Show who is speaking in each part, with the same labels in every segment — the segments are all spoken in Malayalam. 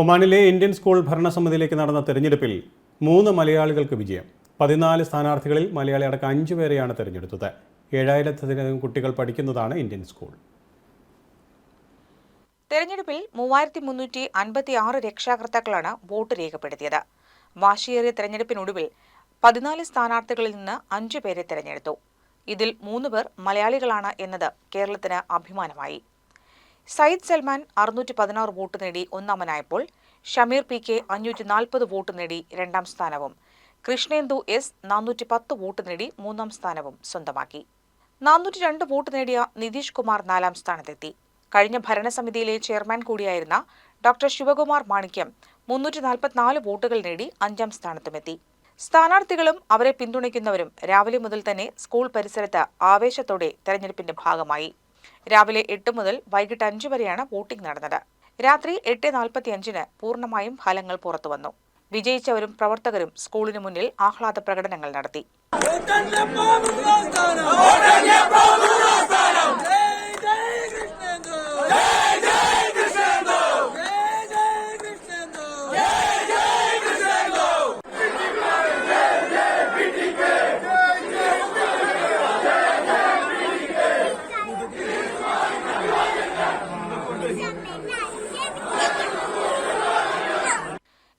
Speaker 1: ഒമാനിലെ ഇന്ത്യൻ സ്കൂൾ ഭരണസമിതിയിലേക്ക് നടന്ന തെരഞ്ഞെടുപ്പിൽ മൂന്ന് മലയാളികൾക്ക് വിജയം. പതിനാല് സ്ഥാനാർത്ഥികളിൽ മലയാളി അടക്കം അഞ്ചു പേരെയാണ് തെരഞ്ഞെടുത്തത്. ഏഴായിരത്തിലധികം കുട്ടികൾ പഠിക്കുന്നതാണ് ഇന്ത്യൻ സ്കൂൾ.
Speaker 2: തെരഞ്ഞെടുപ്പിൽ മൂവായിരത്തി മുന്നൂറ്റി അൻപത്തി ആറ് രക്ഷാകർത്താക്കളാണ് വോട്ട് രേഖപ്പെടുത്തിയത്. വാശിയേറിയ തെരഞ്ഞെടുപ്പിനൊടുവിൽ പതിനാല് സ്ഥാനാർത്ഥികളിൽ നിന്ന് അഞ്ചു പേരെ തെരഞ്ഞെടുത്തു. ഇതിൽ മൂന്ന് പേർ മലയാളികളാണ് എന്നത് കേരളത്തിന് അഭിമാനമായി. സയ്യിദ് സൽമാൻ അറുന്നൂറ്റി പതിനാറ് വോട്ട് നേടി ഒന്നാമനായപ്പോൾ ഷമീർ പി കെ അഞ്ഞൂറ്റി നാൽപ്പത് വോട്ട് നേടി രണ്ടാം സ്ഥാനവും. കൃഷ്ണേന്ദു എസ് നാനൂറ്റി പത്ത് വോട്ട് നേടി മൂന്നാം സ്ഥാനവും സ്വന്തമാക്കി. നാനൂറ്റി രണ്ട് വോട്ട് നേടിയ നിതീഷ് കുമാർ നാലാം സ്ഥാനത്തെത്തി. കഴിഞ്ഞ ഭരണസമിതിയിലെ ചെയർമാൻ കൂടിയായിരുന്ന ഡോക്ടർ ശിവകുമാർ മാണിക്യം മുന്നൂറ്റി നാൽപ്പത്തിനാല് വോട്ടുകൾ നേടി അഞ്ചാം സ്ഥാനത്തുമെത്തി. സ്ഥാനാർത്ഥികളും അവരെ പിന്തുണയ്ക്കുന്നവരും രാവിലെ മുതൽ തന്നെ സ്കൂൾ പരിസരത്ത് ആവേശത്തോടെ തെരഞ്ഞെടുപ്പിന്റെ ഭാഗമായി. രാവിലെ എട്ട് മുതൽ വൈകിട്ട് അഞ്ച് വരെയാണ് വോട്ടിംഗ് നടന്നത്. രാത്രി എട്ട് നാൽപ്പത്തിയഞ്ചിന് പൂർണമായും ഫലങ്ങൾ പുറത്തുവന്നു. വിജയിച്ചവരും പ്രവർത്തകരും സ്കൂളിന് മുന്നിൽ ആഹ്ലാദ പ്രകടനങ്ങൾ നടത്തി.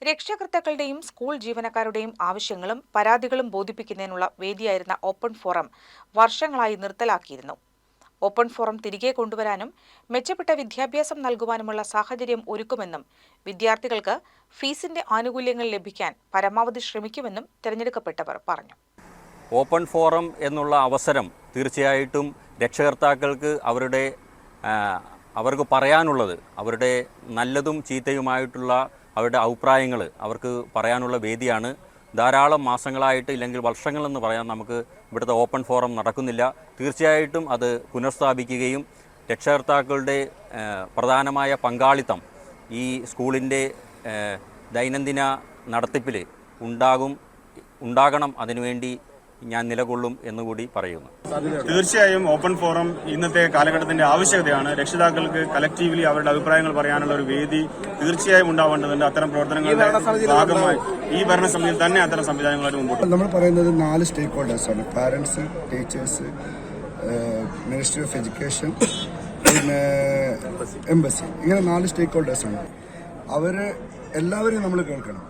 Speaker 2: രക്ഷകർത്താക്കളുടെയും സ്കൂൾ ജീവനക്കാരുടെയും ആവശ്യങ്ങളും പരാതികളും ബോധിപ്പിക്കുന്നതിനുള്ള വേദിയായിരുന്ന ഓപ്പൺ ഫോറം വർഷങ്ങളായി നിർത്തലാക്കിയിരുന്നു. ഓപ്പൺ ഫോറം തിരികെ കൊണ്ടുവരാനും മെച്ചപ്പെട്ട വിദ്യാഭ്യാസം നൽകുവാനുമുള്ള സാഹചര്യം ഒരുക്കുമെന്നും വിദ്യാർത്ഥികൾക്ക് ഫീസിന്റെ ആനുകൂല്യങ്ങൾ ലഭിക്കാൻ പരമാവധി ശ്രമിക്കുമെന്നും തിരഞ്ഞെടുക്കപ്പെട്ടവർ പറഞ്ഞു.
Speaker 3: ഓപ്പൺ ഫോറം എന്നുള്ള അവസരം തീർച്ചയായിട്ടും രക്ഷകർത്താക്കൾക്ക് അവരുടെ അവർക്ക് പറയാനുള്ളത് അവരുടെ നല്ലതും ചീത്തയുമായിട്ടുള്ള അവരുടെ അഭിപ്രായങ്ങൾ അവർക്ക് പറയാനുള്ള വേദിയാണ്. ധാരാളം മാസങ്ങളായിട്ട് ഇല്ലെങ്കിൽ വർഷങ്ങളെന്ന് പറയാൻ നമുക്ക് ഇവിടുത്തെ ഓപ്പൺ ഫോറം നടക്കുന്നില്ല. തീർച്ചയായിട്ടും അത് പുനഃസ്ഥാപിക്കുകയും രക്ഷകർത്താക്കളുടെ പ്രധാനമായ പങ്കാളിത്തം ഈ സ്കൂളിന്റെ ദൈനംദിന നടത്തിപ്പിൽ ഉണ്ടാകും ഉണ്ടാകണം അതിനുവേണ്ടി ഞാൻ നിലകൊള്ളും എന്നുകൂടി പറയുന്നു.
Speaker 4: തീർച്ചയായും ഓപ്പൺ ഫോറം ഇന്നത്തെ കാലഘട്ടത്തിന്റെ ആവശ്യകതയാണ്. രക്ഷിതാക്കൾക്ക് കലക്റ്റീവ്ലി അവരുടെ അഭിപ്രായങ്ങൾ പറയാനുള്ള ഒരു വേദി തീർച്ചയായും ഉണ്ടാവേണ്ടതുണ്ട്. അത്തരം പ്രവർത്തനങ്ങളുടെ ഭാഗമായി ഈ ഭരണസമിതിയിൽ തന്നെ അത്തരം സംവിധാനങ്ങളായിട്ട് മുമ്പോട്ട്
Speaker 5: നമ്മൾ പറയുന്നത് നാല് സ്റ്റേക്ക് ഹോൾഡേഴ്സ് ആണ് parents teachers ministry of education പിന്നെ എംബസി ഇങ്ങനെ നാല് സ്റ്റേക്ക് ഹോൾഡേഴ്സ് ആണ്. അവർ എല്ലാവരെയും നമ്മൾ കേൾക്കണം.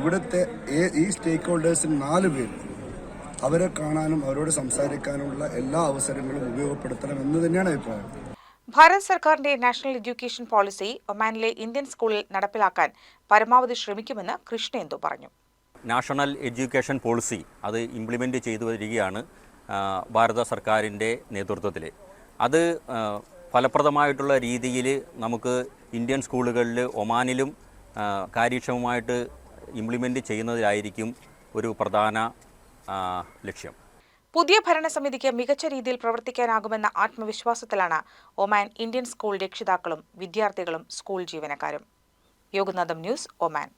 Speaker 5: ഇവിടുത്തെ ഈ സ്റ്റേക്ക് ഹോൾഡേഴ്സിന് നാല് പേര് അവരെ കാണാനും അവരോട് സംസാരിക്കാനുമുള്ള എല്ലാ അവസരങ്ങളും ഉപയോഗപ്പെടുത്തണം എന്ന് തന്നെയാണ് അഭിപ്രായം.
Speaker 2: ഭാരത് സർക്കാരിന്റെ നാഷണൽ എഡ്യൂക്കേഷൻ പോളിസി ഒമാനിലെ ഇന്ത്യൻ സ്കൂളിൽ നടപ്പിലാക്കാൻ പരമാവധി ശ്രമിക്കുമെന്ന് കൃഷ്ണേന്ദു പറഞ്ഞു.
Speaker 3: നാഷണൽ എഡ്യൂക്കേഷൻ പോളിസി അത് ഇംപ്ലിമെന്റ് ചെയ്തു വരികയാണ് ഭാരത സർക്കാരിന്റെ നേതൃത്വത്തിൽ അത് ഫലപ്രദമായിട്ടുള്ള രീതിയിൽ നമുക്ക് ഇന്ത്യൻ സ്കൂളുകളിൽ ഒമാനിലും കാര്യക്ഷമമായിട്ട് ഇംപ്ലിമെന്റ് ചെയ്യുന്നതിലായിരിക്കും ഒരു പ്രധാന ലക്ഷ്യം.
Speaker 2: പുതിയ ഭരണസമിതിക്ക് മികച്ച രീതിയിൽ പ്രവർത്തിക്കാനാകുമെന്ന ആത്മവിശ്വാസത്തിലാണ് ഒമാൻ ഇന്ത്യൻ സ്കൂൾ രക്ഷിതാക്കളും വിദ്യാർത്ഥികളും സ്കൂൾ ജീവനക്കാരും. Yoganatham news Oman.